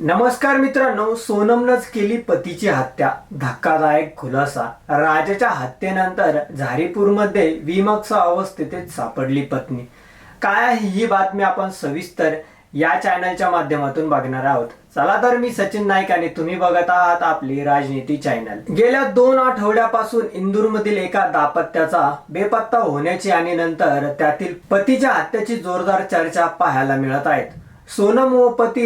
नमस्कार मित्रांनो सोनमनंच केली पतीची हत्या. धक्कादायक खुलासा. राजाच्या हत्येनंतर झारीपूरमध्ये विमक्ष अवस्थेत सापडली पत्नी. काय आहे ही बातमी आपण सविस्तर या चॅनलच्या माध्यमातून बघणार आहोत. चला तर मी सचिन नाईक आणि तुम्ही बघत आहात आपली राजनीती चॅनल गेल्या दोन आठवड्यापासून इंदूरमधील एका दाम्पत्याचा बेपत्ता होण्याची आणि नंतर त्यातील पतीच्या हत्येची जोरदार चर्चा पाहायला मिळत आहेत. सोनम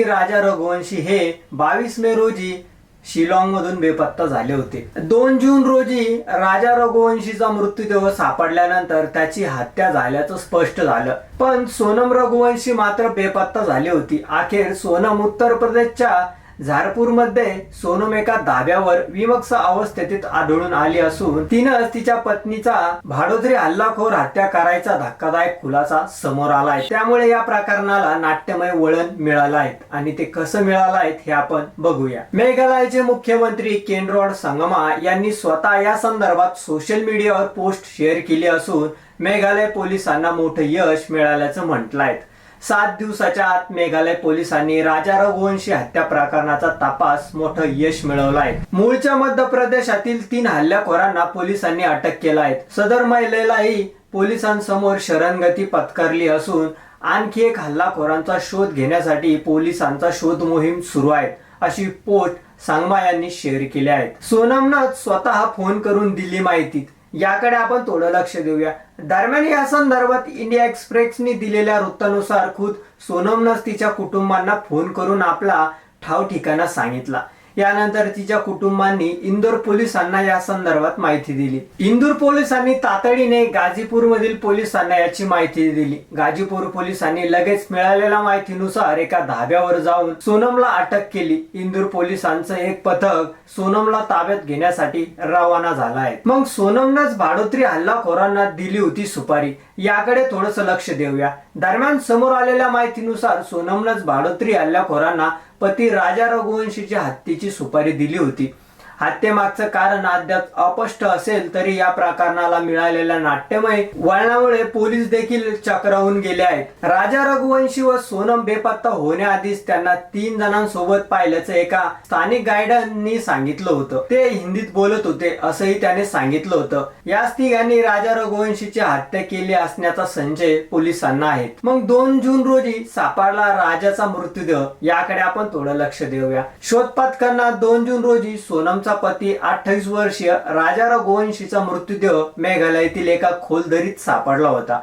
राजा रघुवंशी हे बावीस मे रोजी शिलाँगमधून बेपत्ता झाले होते. दोन जून रोजी राजा रघुवंशीचा मृत्यूदेह सापडल्यानंतर त्याची हत्या झाल्याचं स्पष्ट झालं. पण सोनम रघुवंशी मात्र बेपत्ता झाली होती. अखेर सोनम उत्तर प्रदेशच्या झारपूरमध्ये सोनम एका धाब्यावर विमक्ष अवस्थेत आढळून आली असून तिनं तिच्या पत्नीचा भाडोदरी हल्लाखोर हत्या करायचा धक्कादायक खुलासा समोर आलाय. त्यामुळे या प्रकरणाला नाट्यमय वळण मिळालं आहे आणि ते कसं मिळालं आहे हे आपण बघूया. मेघालयाचे मुख्यमंत्री केनरॉड संगमा यांनी स्वतः या संदर्भात सोशल मीडियावर पोस्ट शेअर केली असून मेघालय पोलिसांना मोठं यश मिळाल्याचं म्हटलं आहे सात दिवसाच्या आत मेघालय पोलिसांनी राजा रघुवंशी हत्या प्रकरणाचा तपास मोठं यश मिळवलं आहे मूळच्या मध्य प्रदेशातील तीन हल्लेखोरांना पोलिसांनी अटक केला आहे सदर महिलेलाही पोलिसांसमोर शरणगती पत्करली असून आणखी एक हल्लाखोरांचा शोध घेण्यासाठी पोलिसांचा शोध मोहीम सुरू आहे अशी पोट सांगमा यांनी शेअर केली आहेत सोनमनं स्वतः फोन करून दिली माहिती. याकडे आपण थोडं लक्ष देऊया. दरम्यान या संदर्भात इंडिया एक्सप्रेसने दिलेल्या वृत्तानुसार खुद सोनमनंच तिच्या कुटुंबांना फोन करून आपला ठाव ठिकाणा सांगितला. यानंतर तिच्या कुटुंबांनी इंदोर पोलिसांना या संदर्भात माहिती दिली. इंदूर पोलिसांनी तातडीने गाझीपूर मधील पोलिसांना याची माहिती दिली. गाझीपूर पोलिसांनी लगेच मिळालेल्या माहितीनुसार एका धाब्यावर जाऊन सोनमला अटक केली. इंदूर पोलिसांचं एक पथक सोनमला ताब्यात घेण्यासाठी रवाना झाला आहे. मग सोनमनंच भाडोत्री हल्लाखोरांना दिली होती सुपारी. याकडे थोडस लक्ष देऊया. दरम्यान समोर आलेल्या माहितीनुसार सोनमनंच भाडोत्री हल्लाखोरांना पती राजा रघुवंशीच्या हत्येची सुपारी दिली होती. हत्येमागचं कारण अद्याप अस्पष्ट असेल तरी या प्रकरणाला मिळालेल्या नाट्यमय वळणामुळे पोलीस देखील चक्रावून गेले आहेत. राजा रघुवंशी व सोनम बेपत्ता होण्याआधीच त्यांना तीन जणांसोबत पाहिल्याचं एका स्थानिक गायडननी सांगितलं होतं. ते हिंदीत बोलत होते असंही त्याने सांगितलं होतं. याच तिघांनी राजा रघुवंशीची हत्या केली असण्याचा संशय पोलिसांना आहे. मग दोन जून रोजी सापडला राजाचा मृत्यूदेह याकडे आपण थोडं लक्ष देऊया. शोध पथकांना दोन जून रोजी सोनमचा पती अठ्ठावीस वर्षीय राजा रघुवंशीचा मृत्यूदेह मेघालयातील एका खोलदरीत सापडला होता.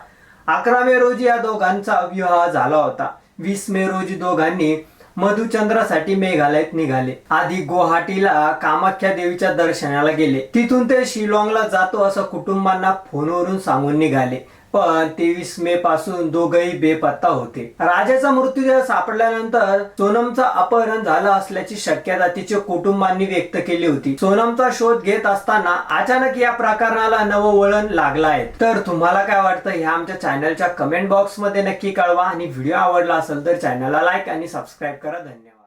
अकरा मे रोजी या दोघांचा विवाह झाला होता. वीस मे रोजी दोघांनी मधुचंद्रासाठी मेघालयात निघाले. आधी गुवाहाटीला कामाख्या देवीच्या दर्शनाला गेले. तिथून ते शिलॉंगला जातो असं कुटुंबांना फोनवरून सांगून निघाले. पण तेवीस मे पासून दोघही बेपत्ता होते. राजाचा मृत्यूदेह सापडल्यानंतर सोनमचं अपहरण झालं असल्याची शक्यता तिचे कुटुंबांनी व्यक्त केली होती. सोनमचा शोध घेत असताना अचानक या प्रकरणाला नवं वळण लागलं आहे. तर तुम्हाला काय वाटतं हे आमच्या चॅनलच्या कमेंट बॉक्समध्ये नक्की कळवा आणि व्हिडिओ आवडला असेल तर चॅनलला लाईक आणि सबस्क्राईब करा. धन्यवाद.